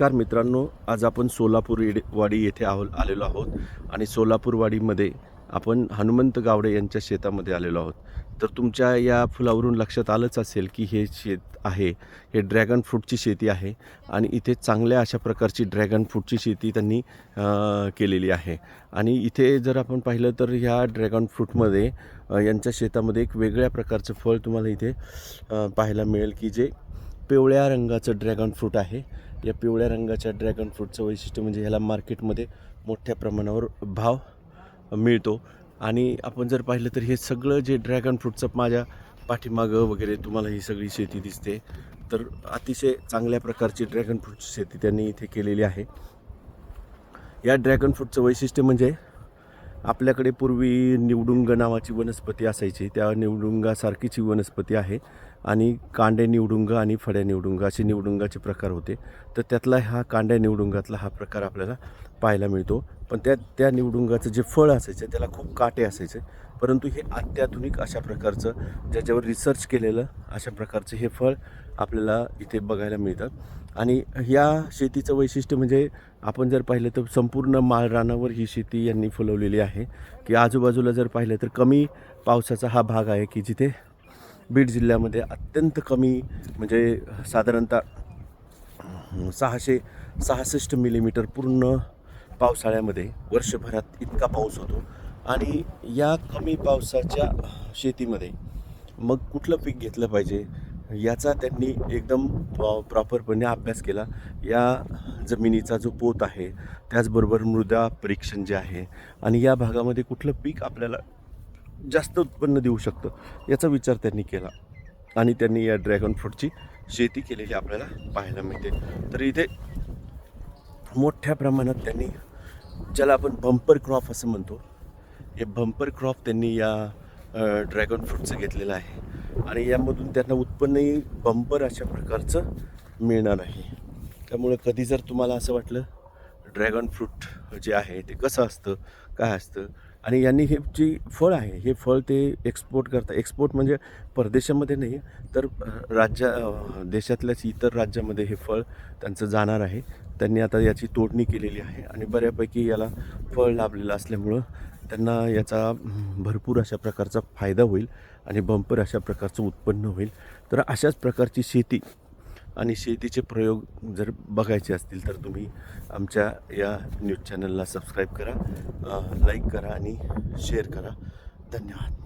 नमस्कार मित्रांनो आज आपण सोलापूर वाडी येथे आहो आलेलो आहोत आणि सोलापूरवाडीमध्ये आपण हनुमंत गावडे यांच्या शेतामध्ये आलेलो आहोत. तर तुमच्या या फुलावरून लक्षात आलंच असेल की हे शेत आहे हे ड्रॅगन फ्रूटची शेती आहे आणि इथे चांगल्या अशा प्रकारची ड्रॅगन फ्रूटची शेती त्यांनी केलेली आहे. आणि इथे जर आपण पाहिलं तर ह्या ड्रॅगन फ्रूटमध्ये यांच्या शेतामध्ये एक वेगळ्या प्रकारचं फळ तुम्हाला इथे पाहायला मिळेल की जे पिवळ्या रंगाचं ड्रॅगन फ्रूट आहे. या पिवळ्या रंगाच्या ड्रॅगन फ्रूटचं वैशिष्ट्य म्हणजे ह्याला मार्केटमध्ये मोठ्या प्रमाणावर भाव मिळतो. आणि आपण जर पाहिलं तर हे सगळं जे ड्रॅगन फ्रूटचं माझ्या पाठीमागं वगैरे तुम्हाला ही सगळी शेती दिसते. तर अतिशय चांगल्या प्रकारची ड्रॅगन फ्रूटची शेती त्यांनी इथे केलेली आहे. या ड्रॅगन फ्रूटचं वैशिष्ट्य म्हणजे आपल्याकडे पूर्वी निवडुंग नावाची वनस्पती असायची. त्या निवडुंगासारखीच ही वनस्पती आहे. आणि कांडे निवडुंग आणि फड्या निवडुंग असे निवडुंगाचे प्रकार होते. तर त्यातला हा कांड्या निवडुंगातला हा प्रकार आपल्याला पाहायला मिळतो. पण त्या त्या निवडुंगाचं जे फळ असायचं त्याला खूप काटे असायचे. परंतु हे अत्याधुनिक अशा प्रकारचं ज्याच्यावर रिसर्च केलेलं अशा प्रकारचं हे फळ आपल्याला इथे बघायला मिळतं. आणि या शेतीचं वैशिष्ट्य म्हणजे आपण जर पाहिलं तर संपूर्ण माळरानावर ही शेती यांनी फुलवलेली आहे. की आजूबाजूला जर पाहिलं तर कमी पावसाचा हा भाग आहे की जिथे बीड जिल्ह्यामध्ये अत्यंत कमी म्हणजे साधारणतः सहाशे सहासष्ट मिलीमीटर पूर्ण पावसाळ्यामध्ये वर्षभरात इतका पाऊस होतो. आणि या कमी पावसाच्या शेतीमध्ये मग कुठलं पीक घेतलं पाहिजे याचा त्यांनी एकदम प्रॉपरपणे अभ्यास केला. या जमिनीचा जो पोत आहे त्याचबरोबर मृदा परीक्षण जे आहे आणि या भागामध्ये कुठलं पीक आपल्याला जास्त उत्पन्न देऊ शकतं याचा विचार त्यांनी केला. आणि त्यांनी या ड्रॅगन फ्रूटची शेती केलेली आपल्याला पाहायला मिळते. तर इथे मोठ्या प्रमाणात त्यांनी ज्याला आपण बंपर क्रॉप असं म्हणतो हे बंपर क्रॉप त्यांनी या ड्रॅगन फ्रूटचं घेतलेलं आहे. आणि यामधून त्यांना उत्पन्नही बंपर अशा प्रकारचं मिळणार आहे. त्यामुळे कधी जर तुम्हाला असं वाटलं ड्रॅगन फ्रूट जे आहे ते कसं असतं काय असतं आणि यांनी हे जी फळ आहे हे फळ ते एक्सपोर्ट करतात एक्सपोर्ट म्हणजे परदेशामध्ये नाही तर राज्या देशातल्याच इतर राज्यामध्ये हे फळ त्यांचं जाणार आहे. त्यांनी आता याची तोडणी केलेली आहे आणि बऱ्यापैकी याला फळ लाभलेलं असल्यामुळं त्यांना याचा भरपूर अशा प्रकारचा फायदा होईल आणि बंपर अशा प्रकारचं उत्पन्न होईल. तर अशाच प्रकारची शेती आणि शेतीचे प्रयोग जर बघायचे असतील तर तुम्ही आमच्या या न्यूज चॅनलला सबस्क्राईब करा लाईक करा आणि शेअर करा. धन्यवाद.